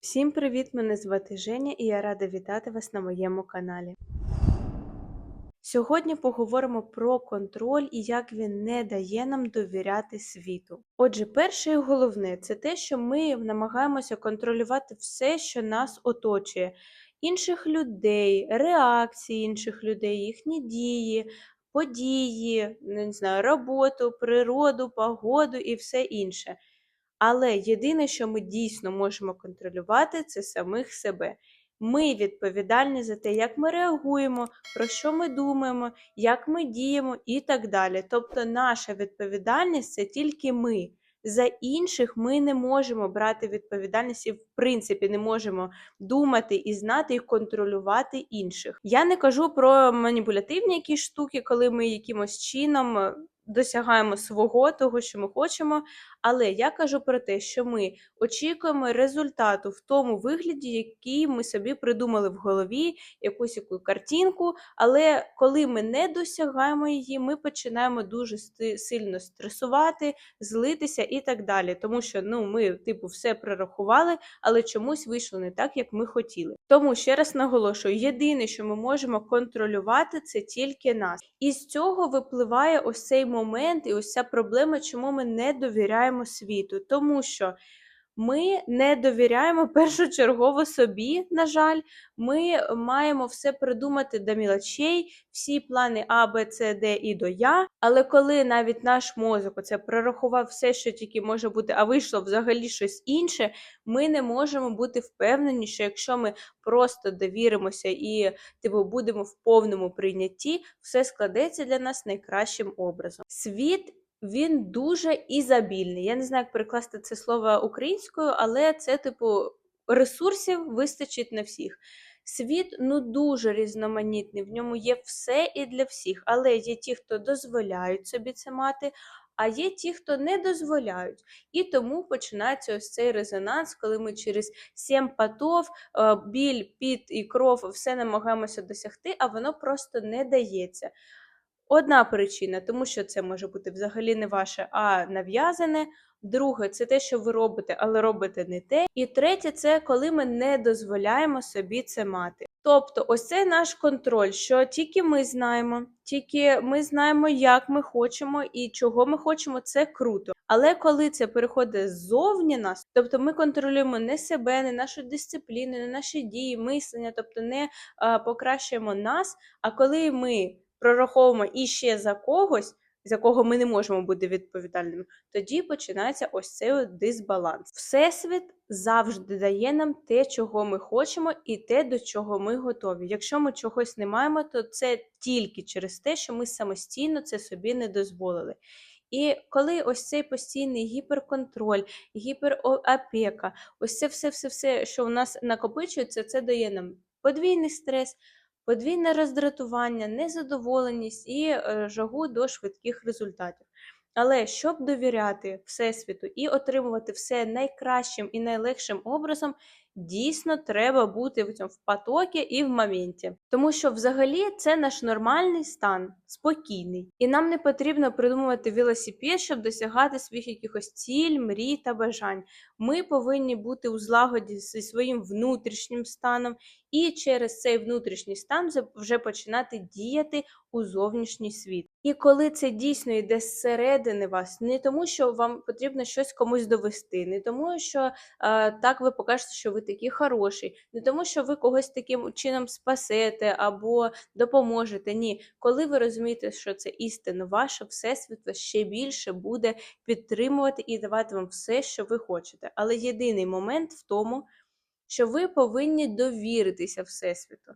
Всім привіт! Мене звати Женя і я рада вітати вас на моєму каналі. Сьогодні поговоримо про контроль і як він не дає нам довіряти світу. Отже, перше і головне це те, що ми намагаємося контролювати все, що нас оточує, інших людей, реакції інших людей, їхні дії, події, не знаю, роботу, природу, погоду і все інше. Але єдине, що ми дійсно можемо контролювати, це самих себе. Ми відповідальні за те, як ми реагуємо, про що ми думаємо, як ми діємо і так далі. Тобто, наша відповідальність це тільки ми. За інших ми не можемо брати відповідальність і, в принципі, не можемо думати і знати і контролювати інших. Я не кажу про маніпулятивні якісь штуки, коли ми якимось чином досягаємо свого, того, що ми хочемо. Але я кажу про те, що ми очікуємо результату в тому вигляді, який ми собі придумали в голові, якусь яку картинку. Але коли ми не досягаємо її, ми починаємо дуже сильно стресувати, злитися і так далі. Тому що ну, ми, типу, все прорахували, але чомусь вийшло не так, як ми хотіли. Тому ще раз наголошую: єдине, що ми можемо контролювати, це тільки нас. І з цього випливає ось цей момент і ось ця проблема, чому ми не довіряємо світу. Тому що ми не довіряємо першочергово собі, на жаль, ми маємо все придумати до мілочей, всі плани А, Б, С, Д і до Я. Але коли навіть наш мозок оце прорахував все, що тільки може бути, а вийшло взагалі щось інше, ми не можемо бути впевнені, що якщо ми просто довіримося і типу, будемо в повному прийнятті, все складеться для нас найкращим образом. Світ він дуже ізобільний. Я не знаю, як перекласти це слово українською, але це, типу, ресурсів вистачить на всіх. Світ ну дуже різноманітний, в ньому є все і для всіх, але є ті, хто дозволяють собі це мати, а є ті, хто не дозволяють. І тому починається ось цей резонанс, коли ми через сім потов, е, біль, піт і кров все намагаємося досягти, а воно просто не дається. Одна причина, тому що це може бути взагалі не ваше, а нав'язане. Друге, це те, що ви робите, але робите не те. І третє, це коли ми не дозволяємо собі це мати. Тобто, ось це наш контроль, що тільки ми знаємо, тільки ми знаємо, як ми хочемо і чого ми хочемо, це круто. Але коли це переходить ззовні нас, тобто ми контролюємо не себе, не нашу дисципліну, не наші дії, мислення, тобто не а, покращуємо нас. А коли ми прораховуємо іще за когось, за кого ми не можемо бути відповідальними, тоді починається ось цей дисбаланс. Всесвіт завжди дає нам те, чого ми хочемо, і те, до чого ми готові. Якщо ми чогось не маємо, то це тільки через те, що ми самостійно це собі не дозволили. І коли ось цей постійний гіперконтроль, гіперопека, ось це все-все-все, що у нас накопичується, це дає нам подвійний стрес, подвійне роздратування, незадоволеність і е, жагу до швидких результатів. Але щоб довіряти Всесвіту і отримувати все найкращим і найлегшим образом, дійсно треба бути в цьому в потокі і в моменті. Тому що взагалі це наш нормальний стан, спокійний. І нам не потрібно придумувати велосипед, щоб досягати своїх якихось ціль, мрій та бажань. Ми повинні бути у злагоді зі своїм внутрішнім станом, і через цей внутрішній стан вже починати діяти у зовнішній світ. І коли це дійсно йде зсередини вас, не тому, що вам потрібно щось комусь довести, не тому, що е, так ви покажете, що ви такий хороший, не тому, що ви когось таким чином спасете або допоможете. Ні, коли ви розумієте, що це істина ваша, всесвіт вас ще більше буде підтримувати і давати вам все, що ви хочете. Але єдиний момент в тому, що ви повинні довіритися Всесвіту.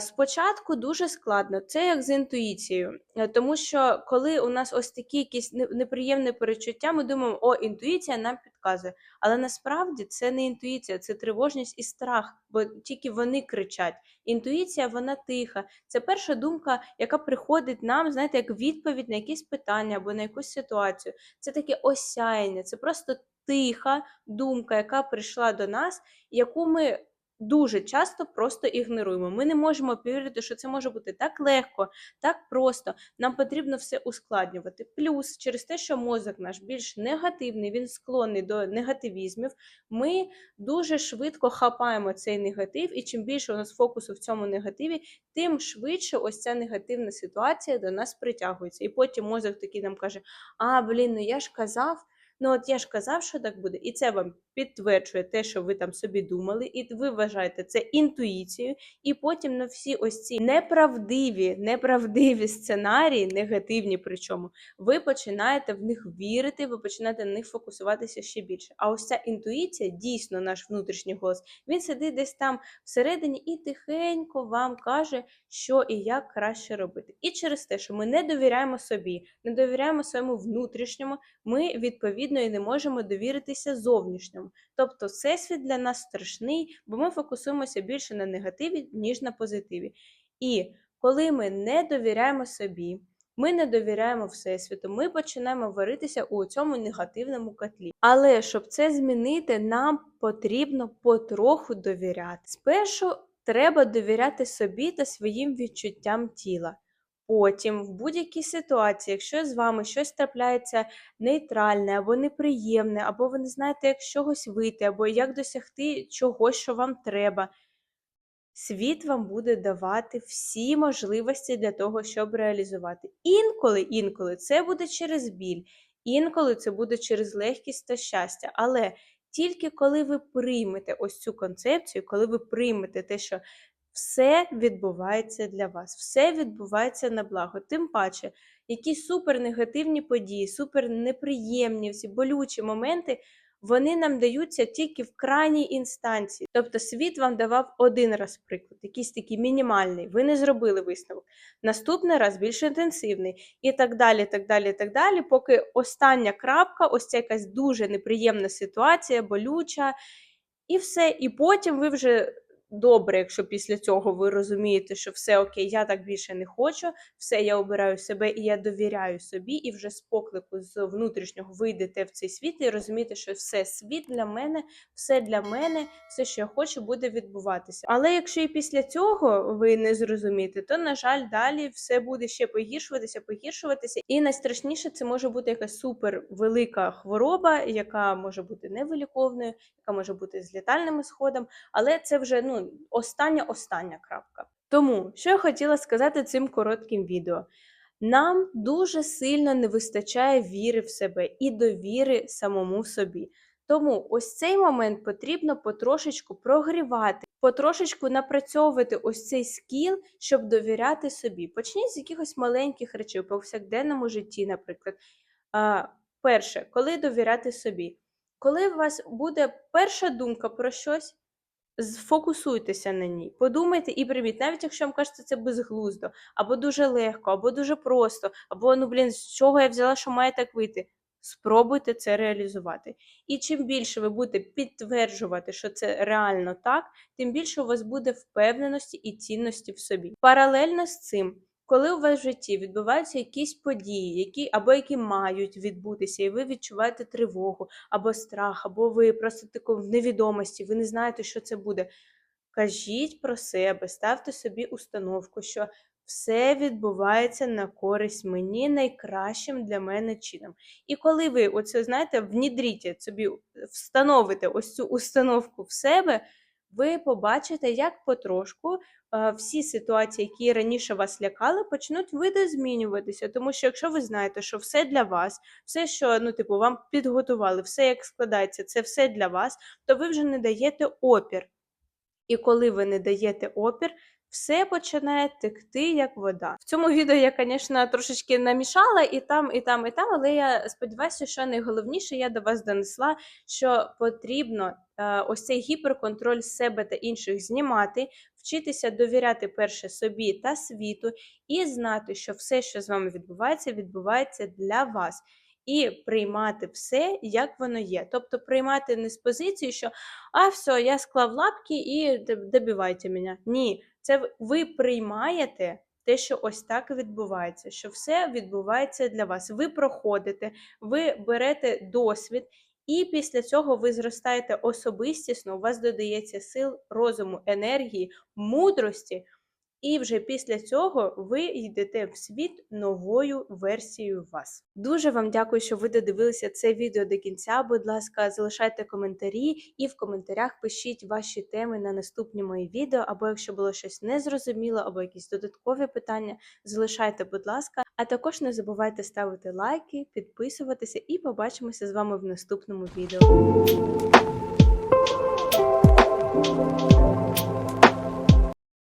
Спочатку дуже складно, це як з інтуїцією, е, тому що коли у нас ось такі якісь неприємні перечуття, ми думаємо, о, інтуїція нам підказує. Але насправді це не інтуїція, це тривожність і страх, бо тільки вони кричать. Інтуїція, вона тиха. Це перша думка, яка приходить нам, знаєте, як відповідь на якісь питання або на якусь ситуацію. Це таке осяяння, це просто тиха думка, яка прийшла до нас, яку ми дуже часто просто ігноруємо. Ми не можемо повірити, що це може бути так легко, так просто. Нам потрібно все ускладнювати. Плюс через те, що мозок наш більш негативний, він склонний до негативізмів. Ми дуже швидко хапаємо цей негатив, і чим більше у нас фокусу в цьому негативі, тим швидше ось ця негативна ситуація до нас притягується. І потім мозок такий нам каже: А, блін, ну я ж казав. Ну, от я ж казав, що так буде, і це вам підтверджує те, що ви там собі думали, і ви вважаєте це інтуїцією, і потім на всі ось ці неправдиві, неправдиві сценарії, негативні, причому ви починаєте в них вірити, ви починаєте на них фокусуватися ще більше. А ось ця інтуїція, дійсно, наш внутрішній голос, він сидить десь там всередині і тихенько вам каже, що і як краще робити. І через те, що ми не довіряємо собі, не довіряємо своєму внутрішньому, ми відповідно і не можемо довіритися зовнішньому. Тобто, всесвіт для нас страшний, бо ми фокусуємося більше на негативі, ніж на позитиві. І коли ми не довіряємо собі, ми не довіряємо Всесвіту, ми починаємо варитися у цьому негативному котлі. Але щоб це змінити, нам потрібно потроху довіряти. Спершу треба довіряти собі та своїм відчуттям тіла. Потім, в будь-якій ситуації, якщо з вами щось трапляється нейтральне або неприємне, або ви не знаєте, як з чогось вийти, або як досягти чогось, що вам треба, світ вам буде давати всі можливості для того, щоб реалізувати. Інколи, інколи це буде через біль, інколи це буде через легкість та щастя. Але тільки коли ви приймете ось цю концепцію, коли ви приймете те, що все відбувається для вас, все відбувається на благо. Тим паче, якісь супернегативні події, супернеприємні, всі болючі моменти, вони нам даються тільки в крайній інстанції. Тобто світ вам давав один раз приклад, якийсь такий мінімальний, ви не зробили висновок. Наступний раз більш інтенсивний, і так далі, так далі, так далі, поки остання крапка, ось ця якась дуже неприємна ситуація, болюча, і все. І потім ви вже добре, якщо після цього ви розумієте, що все окей, я так більше не хочу, все, я обираю себе і я довіряю собі, і вже з поклику з внутрішнього вийдете в цей світ і розумієте, що все світ для мене, все для мене, все, що я хочу, буде відбуватися. Але якщо і після цього ви не зрозумієте, то на жаль, далі все буде ще погіршуватися, погіршуватися. І найстрашніше це може бути якась супер велика хвороба, яка може бути невиліковною, яка може бути з літальним сходом, але це вже ну остання остання крапка. Тому що я хотіла сказати цим коротким відео. Нам дуже сильно не вистачає віри в себе і довіри самому собі. Тому ось цей момент потрібно потрошечку прогрівати, потрошечку напрацьовувати ось цей скіл, щоб довіряти собі. Почніть з якихось маленьких речей у повсякденному житті, наприклад. А, Перше, коли довіряти собі. Коли у вас буде перша думка про щось, Сфокусуйтеся на ній, подумайте і прийміть, навіть якщо вам кажеться це безглуздо, або дуже легко, або дуже просто, або ну блін, з чого я взяла, що має так вийти. Спробуйте це реалізувати. І чим більше ви будете підтверджувати, що це реально так, тим більше у вас буде впевненості і цінності в собі. Паралельно з цим коли у вас в житті відбуваються якісь події, які або які мають відбутися, і ви відчуваєте тривогу, або страх, або ви просто таку в невідомості, ви не знаєте, що це буде. Кажіть про себе, ставте собі установку, що все відбувається на користь мені найкращим для мене чином. І коли ви оце, знаєте, внідріте собі, встановите ось цю установку в себе, ви побачите, як потрошку всі ситуації, які раніше вас лякали, почнуть видозмінюватися. Тому що, якщо ви знаєте, що все для вас, все, що ну, типу, вам підготували, все як складається, це все для вас, то ви вже не даєте опір. І коли ви не даєте опір, все починає текти як вода. В цьому відео я, звісно, трошечки намішала і там, і там, і там, але я сподіваюся, що найголовніше я до вас донесла, що потрібно е, ось цей гіперконтроль себе та інших знімати, вчитися довіряти перше собі та світу, і знати, що все, що з вами відбувається, відбувається для вас. І приймати все, як воно є. Тобто приймати не з позиції, що а все, я склав лапки і добивайте мене. Ні, це ви приймаєте те, що ось так відбувається, що все відбувається для вас. Ви проходите, ви берете досвід І після цього ви зростаєте особистісно, у вас додається сил, розуму, енергії, мудрості. І вже після цього ви йдете в світ новою версією вас. Дуже вам дякую, що ви додивилися це відео до кінця. Будь ласка, залишайте коментарі і в коментарях пишіть ваші теми на наступні мої відео, або якщо було щось незрозуміло, або якісь додаткові питання, залишайте, будь ласка. А також не забувайте ставити лайки, підписуватися і побачимося з вами в наступному відео.